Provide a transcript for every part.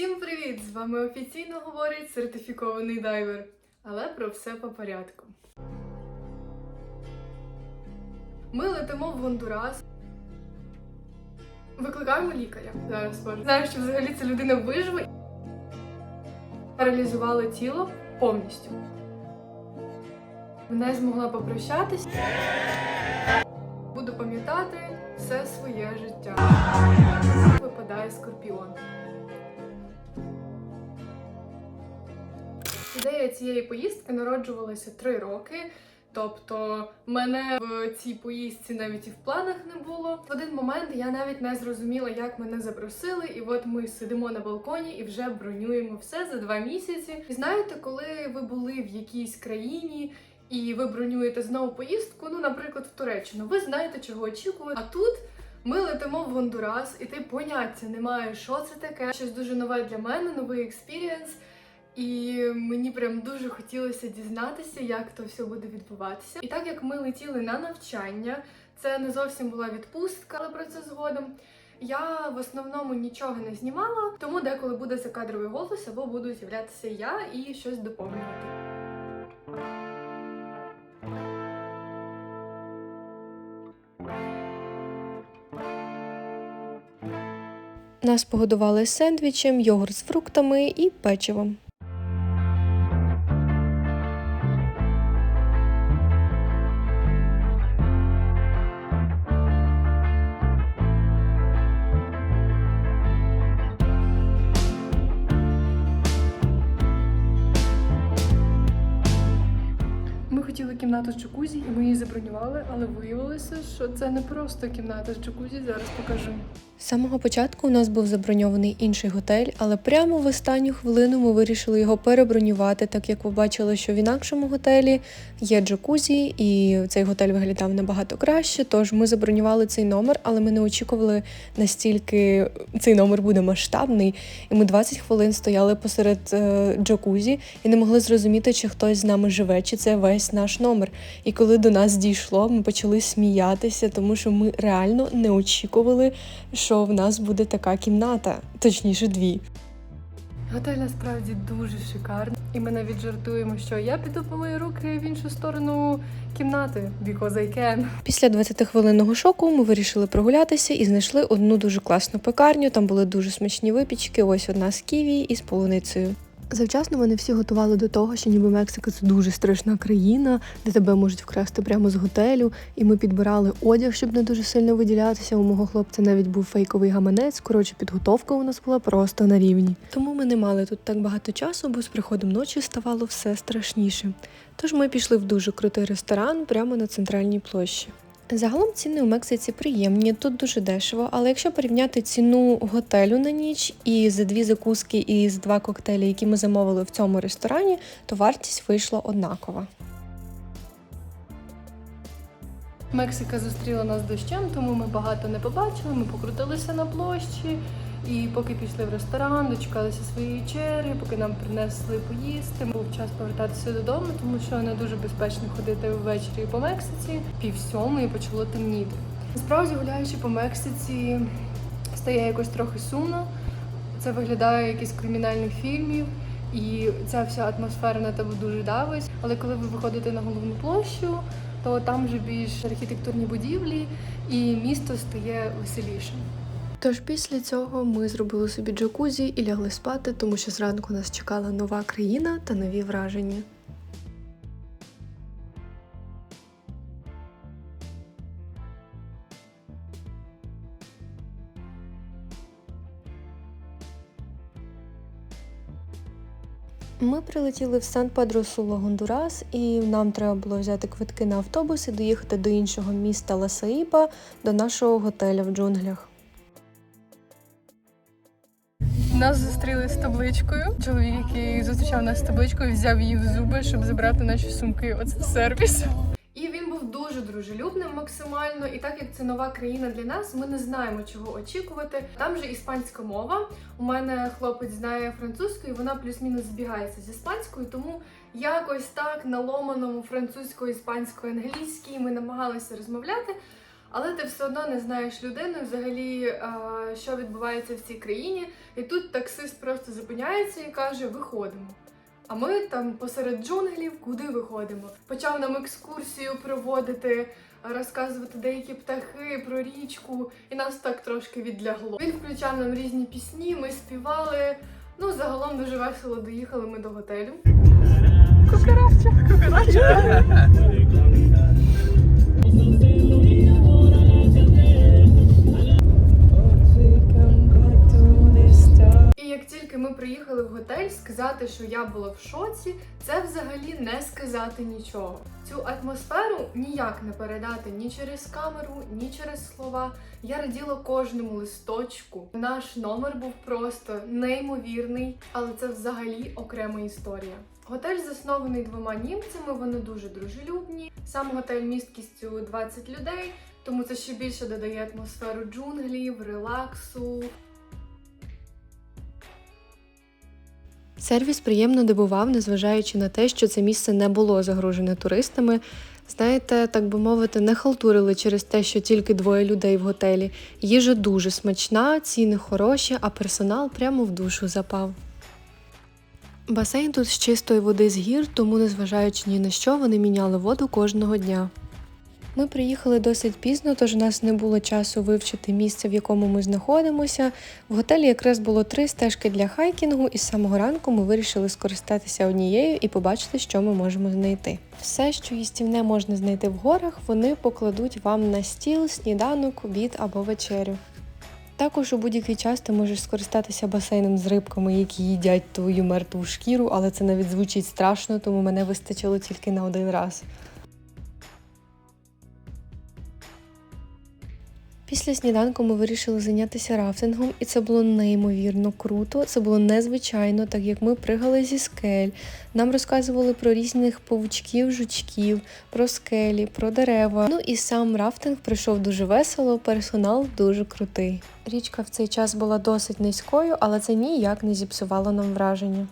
Всім привіт! З вами офіційно говорить сертифікований дайвер. Але про все по порядку. Ми летимо в Гондурас. Викликаємо лікаря. Зараз скажу. Знаю, що взагалі ця людина виживе. Паралізували тіло повністю. Не змогла попрощатись. Буду пам'ятати все своє життя. Випадає скорпіон. Ідея цієї поїздки народжувалася три роки. Тобто мене в цій поїздці навіть і в планах не було. В один момент я навіть не зрозуміла, як мене запросили, і от ми сидимо на балконі і вже бронюємо все за два місяці. І знаєте, коли ви були в якійсь країні і ви бронюєте знову поїздку, ну, наприклад, в Туреччину, ви знаєте, чого очікувати. А тут ми летимо в Гондурас, і ти поняття не маєш, що це таке. Щось дуже нове для мене, новий експірієнс. І мені прям дуже хотілося дізнатися, як то все буде відбуватися. І так як ми летіли на навчання, це не зовсім була відпустка, але про це згодом. Я в основному нічого не знімала, тому деколи буде закадровий голос або буду з'являтися я і щось доповнювати. Нас погодували сендвічем, йогурт з фруктами і печивом. Кімнату з джакузі, і ми її забронювали, але виявилося, що це не просто кімната з джакузі. Зараз покажу. З самого початку у нас був заброньований інший готель, але прямо в останню хвилину ми вирішили його перебронювати, так як побачили, що в інакшому готелі є джакузі, і цей готель виглядав набагато краще. Тож ми забронювали цей номер, але ми не очікували настільки цей номер буде масштабний. І ми 20 хвилин стояли посеред е, джакузі і не могли зрозуміти, чи хтось з нами живе, чи це весь наш номер. І коли до нас дійшло, ми почали сміятися, тому що ми реально не очікували, що в нас буде така кімната, точніше, дві. Готель насправді дуже шикарний. І ми навіть жартуємо, що я піду по руки в іншу сторону кімнати, because I can. Після 20-хвилинного шоку ми вирішили прогулятися і знайшли одну дуже класну пекарню. Там були дуже смачні випічки. Ось одна з ківі і з полуницею. Завчасно вони всі готували до того, що ніби Мексика це дуже страшна країна, де тебе можуть вкрасти прямо з готелю. І ми підбирали одяг, щоб не дуже сильно виділятися. У мого хлопця навіть був фейковий гаманець. Коротше, підготовка у нас була просто на рівні. Тому ми не мали тут так багато часу, бо з приходом ночі ставало все страшніше. Тож ми пішли в дуже крутий ресторан прямо на центральній площі. Загалом ціни у Мексиці приємні, тут дуже дешево, але якщо порівняти ціну готелю на ніч і за дві закуски і за два коктейлі, які ми замовили в цьому ресторані, то вартість вийшла однакова. Мексика зустріла нас дощем, тому ми багато не побачили. Ми покрутилися на площі. І поки пішли в ресторан, дочекалися своєї черги, поки нам принесли поїсти. Був час повертатися додому, тому що не дуже безпечно ходити ввечері по Мексиці. Пів сьомої почало темніти. Насправді, гуляючи по Мексиці, стає якось трохи сумно. Це виглядає як із кримінальних фільмів, і ця вся атмосфера на тебе дуже давить. Але коли ви виходите на головну площу, то там вже більш архітектурні будівлі, і місто стає веселішим. Тож після цього ми зробили собі джакузі і лягли спати, тому що зранку нас чекала нова країна та нові враження. Ми прилетіли в сан Педро Сула, Гондурас, і нам треба було взяти квитки на автобус і доїхати до іншого міста Ласаїба, до нашого готеля в джунглях. Табличкою. Чоловік, який зустрічав нас з табличкою, взяв її в зуби, щоб забрати наші сумки. Оце сервіс. І він був дуже дружелюбним максимально. І так як це нова країна для нас, ми не знаємо, чого очікувати. Там же іспанська мова. У мене хлопець знає французьку, і вона плюс-мінус збігається з іспанською, тому якось так на ломаному французькою, іспанською, англійській ми намагалися розмовляти. Але ти все одно не знаєш людину, взагалі, е, що відбувається в цій країні. І тут таксист просто зупиняється і каже: Виходимо. А ми там посеред джунглів, куди виходимо? Почав нам екскурсію проводити, розказувати деякі птахи про річку, і нас так трошки відлягло. Він включав нам різні пісні, ми співали. Ну, загалом дуже весело доїхали ми до готелю. І ми приїхали в готель, сказати, що я була в шоці, це взагалі не сказати нічого. Цю атмосферу ніяк не передати ні через камеру, ні через слова. Я раділа кожному листочку. Наш номер був просто неймовірний, але це взагалі окрема історія. Готель заснований двома німцями, вони дуже дружелюбні. Сам готель місткістю 20 людей, тому це ще більше додає атмосферу джунглів, релаксу. Сервіс приємно дивував, незважаючи на те, що це місце не було загружене туристами. Знаєте, так би мовити, не халтурили через те, що тільки двоє людей в готелі. Їжа дуже смачна, ціни хороші, а персонал прямо в душу запав. Басейн тут з чистої води з гір, тому, незважаючи ні на що, вони міняли воду кожного дня. Ми приїхали досить пізно, тож у нас не було часу вивчити місце, в якому ми знаходимося. В готелі якраз було три стежки для хайкінгу, і з самого ранку ми вирішили скористатися однією і побачити, що ми можемо знайти. Все, що їстівне можна знайти в горах, вони покладуть вам на стіл, сніданок, обід або вечерю. Також у будь-який час ти можеш скористатися басейном з рибками, які їдять твою мертву шкіру, але це навіть звучить страшно, тому мене вистачило тільки на один раз. Після сніданку ми вирішили зайнятися рафтингом, і це було неймовірно круто. Це було незвичайно, так як ми пригали зі скель. Нам розказували про різних павучків, жучків, про скелі, про дерева. Ну і сам рафтинг пройшов дуже весело, персонал дуже крутий. Річка в цей час була досить низькою, але це ніяк не зіпсувало нам враження.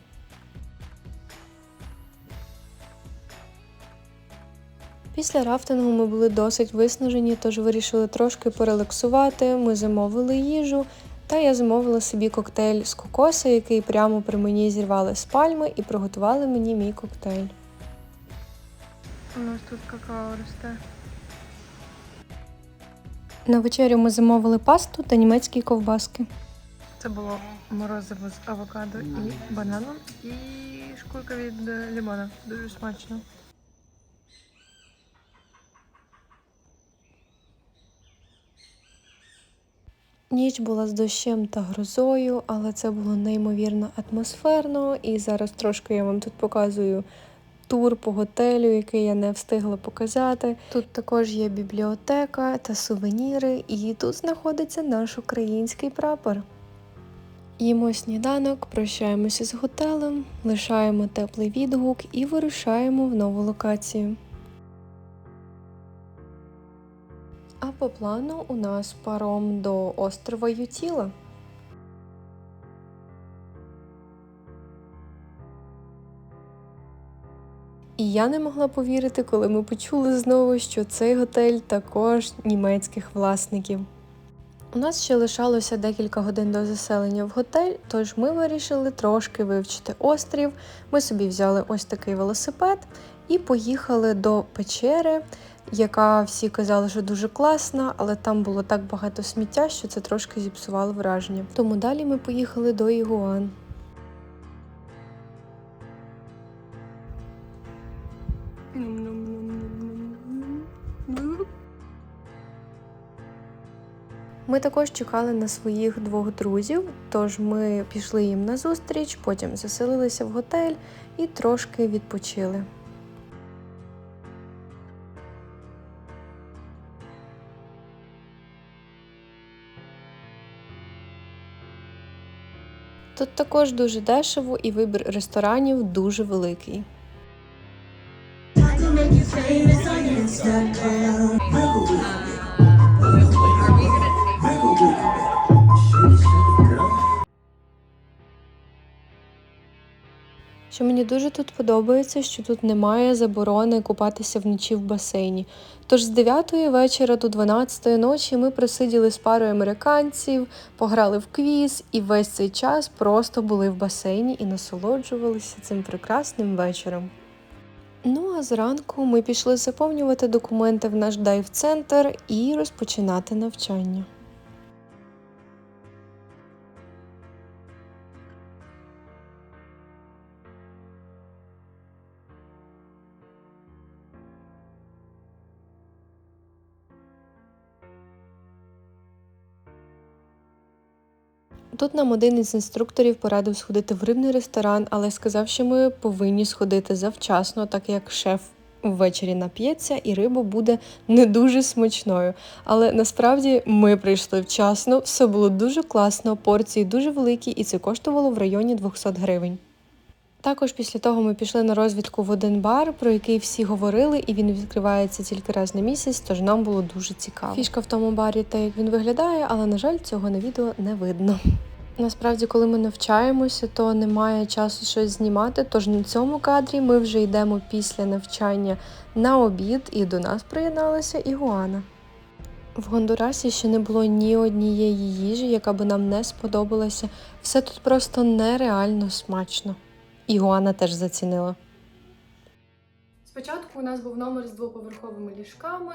Після рафтингу ми були досить виснажені, тож вирішили трошки порелаксувати. Ми замовили їжу, та я замовила собі коктейль з кокоса, який прямо при мені зірвали з пальми і приготували мені мій коктейль. У нас тут какао росте. На вечерю ми замовили пасту та німецькі ковбаски. Це було морозиво з авокадо і бананом, і шкурка від е, лимона. Дуже смачно. Ніч була з дощем та грозою, але це було неймовірно атмосферно. І зараз трошки я вам тут показую тур по готелю, який я не встигла показати. Тут також є бібліотека та сувеніри, і тут знаходиться наш український прапор. Їмо сніданок, прощаємося з готелем, лишаємо теплий відгук і вирушаємо в нову локацію. А по плану у нас паром до острова Ютіла. І я не могла повірити, коли ми почули знову, що цей готель також німецьких власників. У нас ще лишалося декілька годин до заселення в готель, тож ми вирішили трошки вивчити острів. Ми собі взяли ось такий велосипед і поїхали до печери, яка всі казали, що дуже класна, але там було так багато сміття, що це трошки зіпсувало враження. Тому далі ми поїхали до Ігуан. Ми також чекали на своїх двох друзів, тож ми пішли їм на зустріч, потім заселилися в готель і трошки відпочили. Тут також дуже дешево і вибір ресторанів дуже великий. Що мені дуже тут подобається, що тут немає заборони купатися вночі в басейні. Тож з 9 вечора до 12 ночі ми просиділи з парою американців, пограли в квіз і весь цей час просто були в басейні і насолоджувалися цим прекрасним вечором. Ну а зранку ми пішли заповнювати документи в наш дайв-центр і розпочинати навчання. Тут нам один із інструкторів порадив сходити в рибний ресторан, але сказав, що ми повинні сходити завчасно, так як шеф ввечері нап'ється і риба буде не дуже смачною. Але насправді ми прийшли вчасно, все було дуже класно, порції дуже великі, і це коштувало в районі 200 гривень. Також після того ми пішли на розвідку в один бар, про який всі говорили, і він відкривається тільки раз на місяць, тож нам було дуже цікаво. Фішка в тому барі те, як він виглядає, але на жаль, цього на відео не видно. Насправді, коли ми навчаємося, то немає часу щось знімати. Тож на цьому кадрі ми вже йдемо після навчання на обід, і до нас приєдналася Ігуана. В Гондурасі ще не було ні однієї їжі, яка би нам не сподобалася. Все тут просто нереально смачно. Ігуана теж зацінила. Спочатку у нас був номер з двоповерховими ліжками.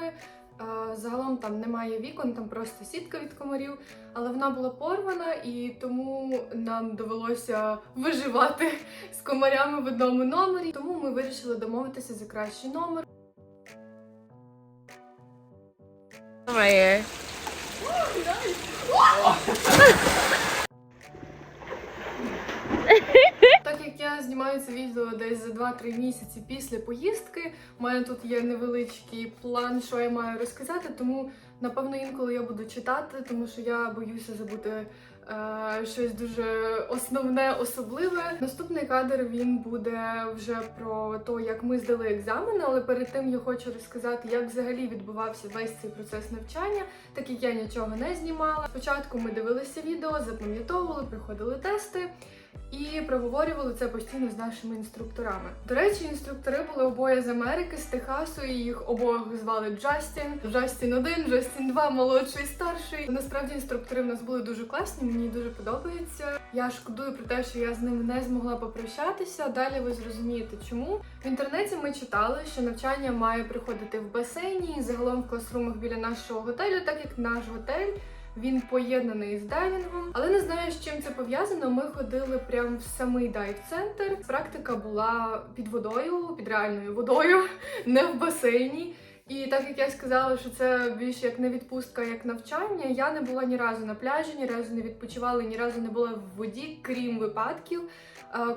Загалом там немає вікон, там просто сітка від комарів, але вона була порвана, і тому нам довелося виживати з комарями в одному номері. Тому ми вирішили домовитися за кращий номер. Так як я знімаю це відео десь за 2-3 місяці після поїздки, у мене тут є невеличкий план, що я маю розказати, тому напевно інколи я буду читати, тому що я боюся забути е, щось дуже основне, особливе. Наступний кадр він буде вже про те, як ми здали екзамен, але перед тим я хочу розказати, як взагалі відбувався весь цей процес навчання, так як я нічого не знімала. Спочатку ми дивилися відео, запам'ятовували, проходили тести. І проговорювали це постійно з нашими інструкторами. До речі, інструктори були обоє з Америки, з Техасу. і Їх обох звали Джастін. Джастін 1, Джастін 2, молодший, старший. Насправді інструктори в нас були дуже класні. Мені дуже подобається. Я шкодую про те, що я з ними не змогла попрощатися. Далі ви зрозумієте, чому в інтернеті ми читали, що навчання має приходити в басейні і загалом в класрумах біля нашого готелю, так як наш готель. Він поєднаний з дайвінгом, але не знаю, з чим це пов'язано. Ми ходили прямо в самий дайв-центр. Практика була під водою, під реальною водою, не в басейні. І так як я сказала, що це більше як не відпустка, як навчання, я не була ні разу на пляжі, ні разу не відпочивала, ні разу не була в воді, крім випадків.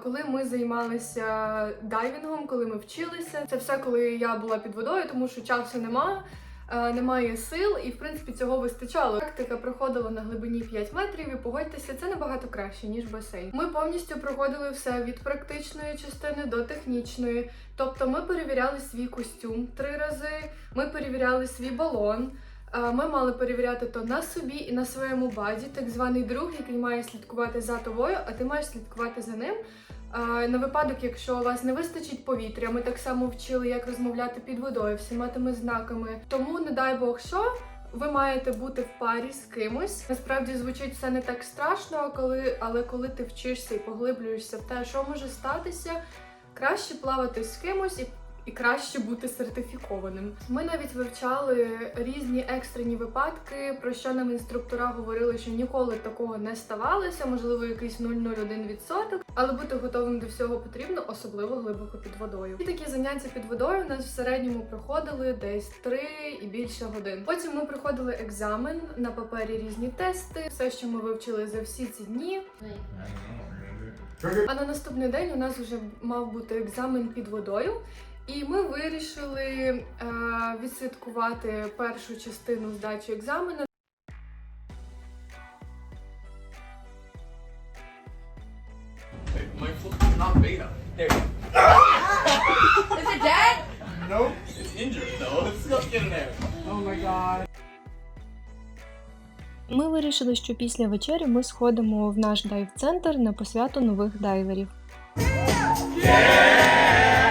Коли ми займалися дайвінгом, коли ми вчилися, це все коли я була під водою, тому що часу немає. Е, немає сил, і в принципі цього вистачало. Практика проходила на глибині 5 метрів, і погодьтеся, це набагато краще ніж басейн. Ми повністю проходили все від практичної частини до технічної. Тобто, ми перевіряли свій костюм три рази, ми перевіряли свій балон. е, Ми мали перевіряти то на собі і на своєму баді, так званий друг, який має слідкувати за тобою, а ти маєш слідкувати за ним. На випадок, якщо у вас не вистачить повітря, ми так само вчили, як розмовляти під водою, всіма тими знаками. Тому, не дай Бог, що ви маєте бути в парі з кимось. Насправді звучить все не так страшно, коли, але коли ти вчишся і поглиблюєшся в те, що може статися, краще плавати з кимось і. І краще бути сертифікованим. Ми навіть вивчали різні екстрені випадки, про що нам інструктора говорили, що ніколи такого не ставалося, можливо, якийсь 0,01%, але бути готовим до всього потрібно, особливо глибоко під водою. І такі заняття під водою у нас в середньому проходили десь 3 і більше годин. Потім ми проходили екзамен на папері різні тести, все, що ми вивчили за всі ці дні. А на наступний день у нас вже мав бути екзамен під водою. І ми вирішили е, відсвяткувати першу частину здачі there. Oh. Ми вирішили, що після вечері ми сходимо в наш дайв-центр на посвяту нових дайверів. Це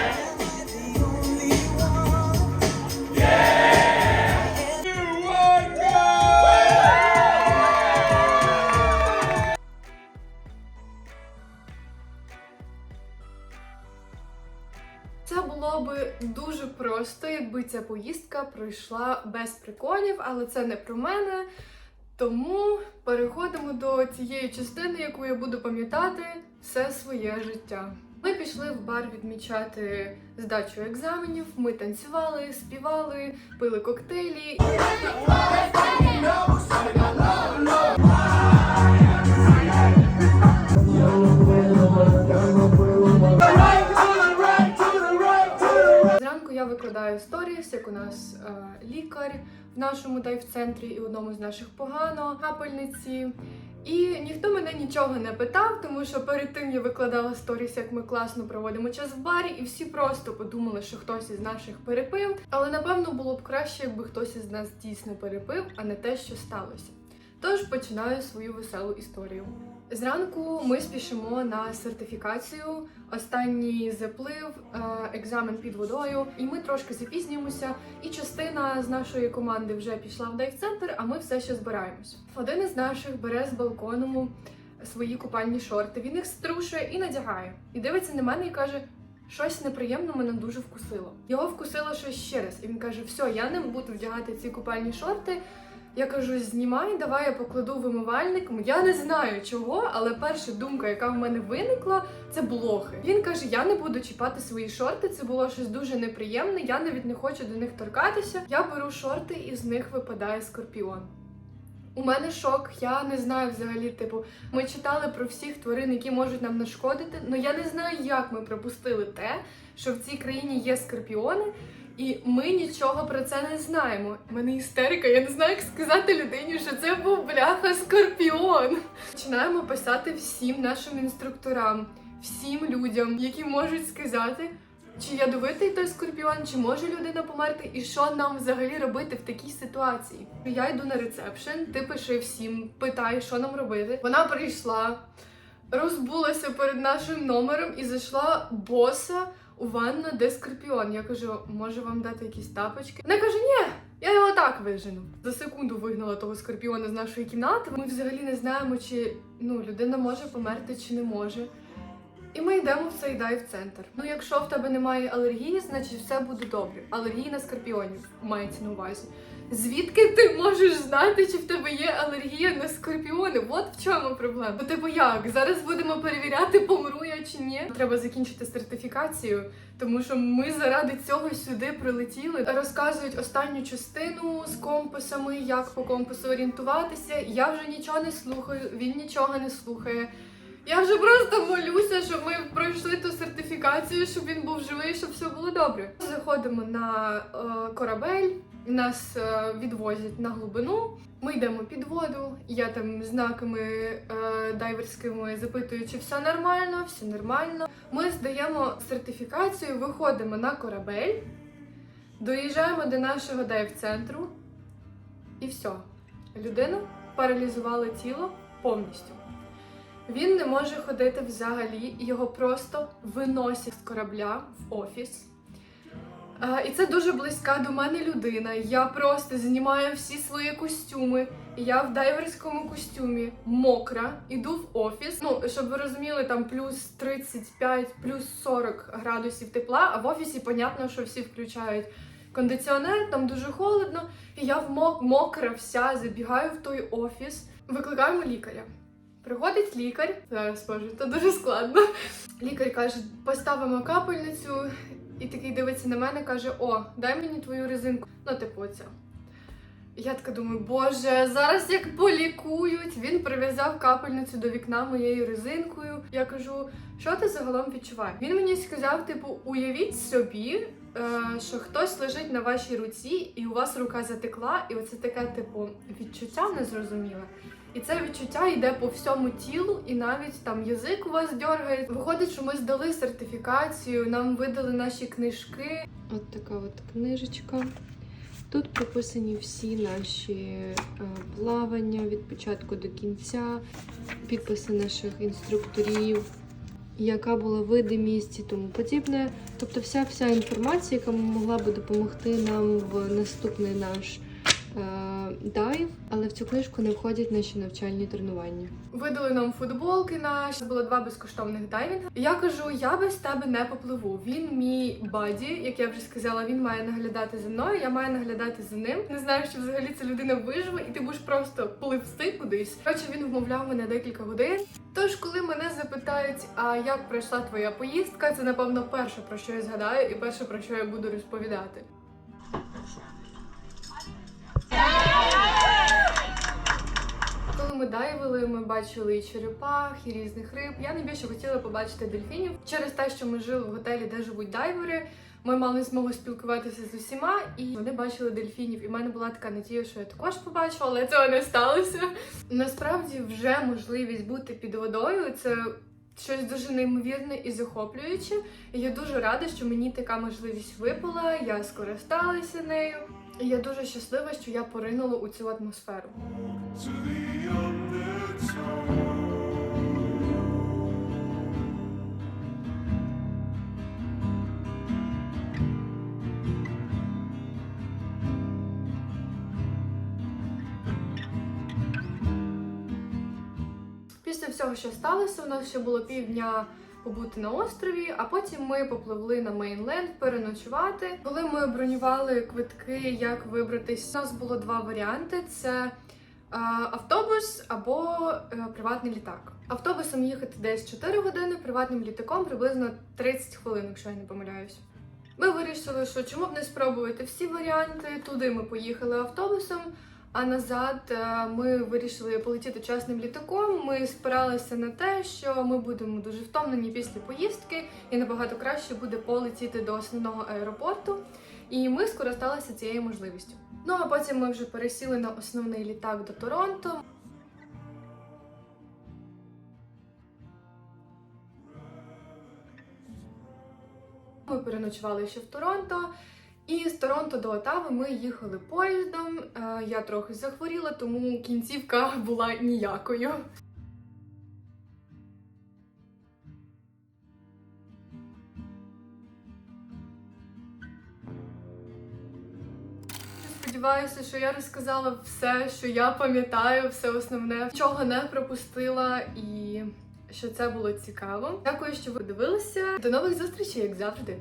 ця поїздка пройшла без приколів, але це не про мене. Тому переходимо до цієї частини, яку я буду пам'ятати все своє життя. Ми пішли в бар відмічати здачу екзаменів. Ми танцювали, співали, пили коктейлі. Викладаю сторіс, як у нас е, лікар в нашому дайв-центрі і в одному з наших погано капельниці. І ніхто мене нічого не питав, тому що перед тим я викладала сторіс, як ми класно проводимо час в барі, і всі просто подумали, що хтось із наших перепив. Але напевно було б краще, якби хтось із нас дійсно перепив, а не те, що сталося. Тож починаю свою веселу історію. Зранку ми спішимо на сертифікацію. Останній заплив, е, екзамен під водою, і ми трошки запізнюємося. І частина з нашої команди вже пішла в дайв-центр, а ми все ще збираємось. Один із наших бере з балкону свої купальні шорти. Він їх струшує і надягає. І дивиться на мене і каже: щось неприємно мене дуже вкусило. Його вкусило щось ще раз. І він каже: Все, я не буду вдягати ці купальні шорти. Я кажу, знімай, давай я покладу вимивальник. Я не знаю чого, але перша думка, яка в мене виникла, це блохи. Він каже: Я не буду чіпати свої шорти. Це було щось дуже неприємне. Я навіть не хочу до них торкатися. Я беру шорти, і з них випадає скорпіон. У мене шок, я не знаю взагалі. Типу, ми читали про всіх тварин, які можуть нам нашкодити. але я не знаю, як ми пропустили те, що в цій країні є скорпіони. І ми нічого про це не знаємо. У мене істерика, я не знаю, як сказати людині, що це був бляха скорпіон. Починаємо писати всім нашим інструкторам, всім людям, які можуть сказати, чи ядовитий той скорпіон, чи може людина померти, і що нам взагалі робити в такій ситуації. Я йду на ресепшн, ти пиши всім, питай, що нам робити. Вона прийшла, розбулася перед нашим номером і зайшла боса у ванну, де скорпіон. Я кажу, може вам дати якісь тапочки? Вона каже, ні. Я його так вижену. За секунду вигнала того скорпіона з нашої кімнати. Ми взагалі не знаємо, чи ну, людина може померти, чи не може. І ми йдемо в цей дайв-центр. Ну, якщо в тебе немає алергії, значить все буде добре. Алергії на скорпіонів мається на увазі. Звідки ти можеш знати, чи в тебе є алергія на скорпіони? От в чому проблема. Типу як? Зараз будемо перевіряти, помру я чи ні. Треба закінчити сертифікацію, тому що ми заради цього сюди прилетіли. Розказують останню частину з компасами, як по компасу орієнтуватися. Я вже нічого не слухаю, він нічого не слухає. Я вже просто молюся, щоб ми пройшли ту сертифікацію, щоб він був живий, щоб все було добре. Заходимо на е, корабель, нас е, відвозять на глибину. Ми йдемо під воду. Я там знаками е, дайверськими запитую, чи все нормально, все нормально. Ми здаємо сертифікацію, виходимо на корабель, доїжджаємо до нашого дайв-центру, і все. Людину паралізувало тіло повністю. Він не може ходити взагалі, його просто виносять з корабля в офіс. І це дуже близька до мене людина. Я просто знімаю всі свої костюми. Я в дайверському костюмі мокра, іду в офіс. Ну, щоб ви розуміли, там плюс 35, плюс 40 градусів тепла, а в офісі, понятно, що всі включають кондиціонер, там дуже холодно. І я в мок- мокра вся забігаю в той офіс. Викликаємо лікаря. Приходить лікар, зараз боже, це дуже складно. Лікар каже: поставимо капельницю, і такий дивиться на мене, каже: О, дай мені твою резинку. Ну, типу, оця. Я така думаю, боже, зараз як полікують. Він прив'язав капельницю до вікна моєю резинкою. Я кажу, що ти загалом відчуваєш? Він мені сказав: типу, уявіть собі, е, що хтось лежить на вашій руці, і у вас рука затекла, і оце таке, типу, відчуття незрозуміле. І це відчуття йде по всьому тілу, і навіть там язик у вас дьоргає. Виходить, що ми здали сертифікацію, нам видали наші книжки. От така от книжечка. Тут прописані всі наші е, плавання від початку до кінця, підписи наших інструкторів. яка була видимість і тому подібне. Тобто вся вся інформація, яка могла би допомогти нам в наступний наш дайв, але в цю книжку не входять наші навчальні тренування. Видали нам футболки наші, було два безкоштовних дайвінги. Я кажу, я без тебе не попливу. Він мій баді, як я вже сказала, він має наглядати за мною, я маю наглядати за ним. Не знаю, що взагалі ця людина виживе, і ти будеш просто пливсти кудись. Коротше, він вмовляв мене декілька годин. Тож, коли мене запитають, а як пройшла твоя поїздка, це напевно перше про що я згадаю, і перше про що я буду розповідати. Коли ми дайвили, ми бачили і черепах, і різних риб. Я найбільше хотіла побачити дельфінів. Через те, що ми жили в готелі, де живуть дайвери, ми мали змогу спілкуватися з усіма, і вони бачили дельфінів. І в мене була така надія, що я також побачу, але цього не сталося. Насправді, вже можливість бути під водою це. Щось дуже неймовірне і захоплююче. І я дуже рада, що мені така можливість випала, я скористалася нею. І я дуже щаслива, що я поринула у цю атмосферу. Після всього, що сталося, у нас ще було півдня побути на острові, а потім ми попливли на Мейнленд переночувати. Коли ми бронювали квитки, як вибратись, у нас було два варіанти: це е, автобус або е, приватний літак. Автобусом їхати десь 4 години, приватним літаком приблизно 30 хвилин, якщо я не помиляюсь. Ми вирішили, що чому б не спробувати всі варіанти. Туди ми поїхали автобусом, а назад е, ми вирішили полетіти частним літаком. Ми спиралися на те, що ми будемо дуже втомлені після поїздки, і набагато краще буде полетіти до основного аеропорту. І ми скористалися цією можливістю. Ну а потім ми вже пересіли на основний літак до Торонто. Ми переночували ще в Торонто. І з Торонто до Отави ми їхали поїздом. Е, Я трохи захворіла, тому кінцівка була ніякою. Сподіваюся, що я розказала все, що я пам'ятаю, все основне, чого не пропустила, і що це було цікаво. Дякую, що ви дивилися. До нових зустрічей, як завжди.